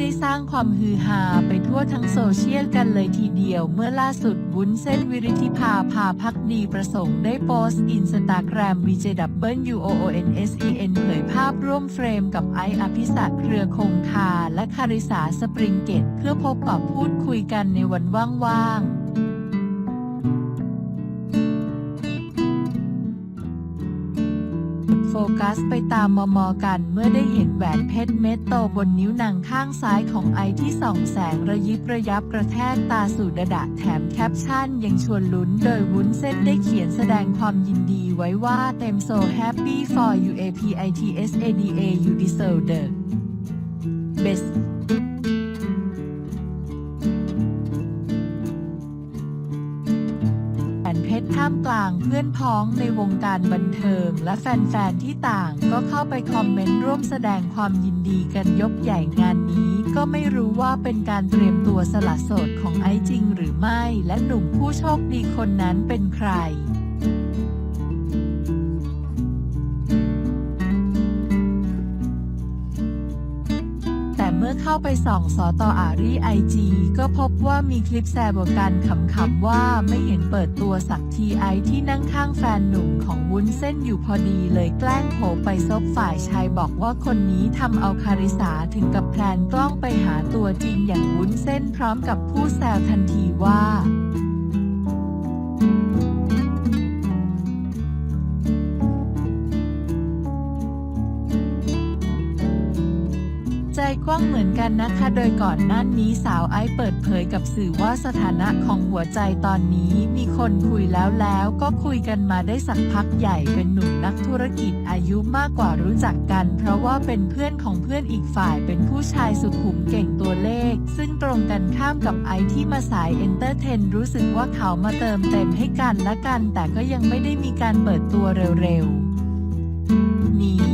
ได้สร้างความฮือฮาไปทั่วทั้งโซเชียลกันเลยทีเดียว เมื่อล่าสุดวุ้นเส้นวิริธิภาพาพักดีประสงค์ได้โพสต์อินสตาแกรม VJWOONSEN เผยภาพร่วมเฟรมกับไออภิษฎเครือคงคา และคาริสาสปริงเกตเพื่อพบปะพูดคุยกันในวันว่างๆ ฟกัสไปตามมอมอกันเมื่อได้เห็นแหวนเพชรเม็ดโตบนนิ้วนางข้างซ้ายของไอที่ส่องแสงระยิบระยับกระแทกตาสู่ดะดะแถมแคปชั่นยังชวนลุ้นโดยวุ้นเส้นได้เขียนแสดงความยินดีไว้ว่าเต็มโซ happy for you apitsada you deserve the ท่ามกลางเพื่อนพ้องในวงการบันเทิง และแฟน ๆ ที่ต่างก็เข้าไปคอมเมนต์ร่วมแสดงความยินดีกันยกใหญ่งานนี้ ก็ไม่รู้ว่าเป็นการเตรียมตัวสละโสดของไอซ์จริงหรือไม่ และหนุ่มผู้โชคดีคนนั้นเป็นใคร เมื่อเข้าไปส่องสอต่ออารีไอจีก็พบว่ามีคลิปแซวกันขำๆว่าไม่เห็นเปิดตัวสักทีไอที่นั่งข้างแฟนหนุ่มของวุ้นเส้นอยู่พอดีเลยแกล้งโผไปซบฝ่ายชายบอกว่าคนนี้ทำเอาคาริสาถึงกับแพลนกล้องไปหาตัวจริงอย่างวุ้นเส้นพร้อมกับพูดแซวทันทีว่า กว้างเหมือนกันนะคะ โดยก่อนหน้านี้สาวไอซ์เปิดเผยกับสื่อว่าสถานะของหัวใจตอนนี้ มีคนคุยแล้วแล้วก็คุยกันมาได้สักพักใหญ่เป็นหนุ่มนักธุรกิจอายุมากกว่ารู้จักกัน เพราะว่าเป็นเพื่อนของเพื่อนอีกฝ่ายเป็นผู้ชายสุขุมเก่งตัวเลข ซึ่งตรงกันข้ามกับไอซ์ที่มาสายเอนเตอร์เทนรู้สึกว่าเขามาเติมเต็มให้กันและกัน แต่ก็ยังไม่ได้มีการเปิดตัวเร็วๆนี้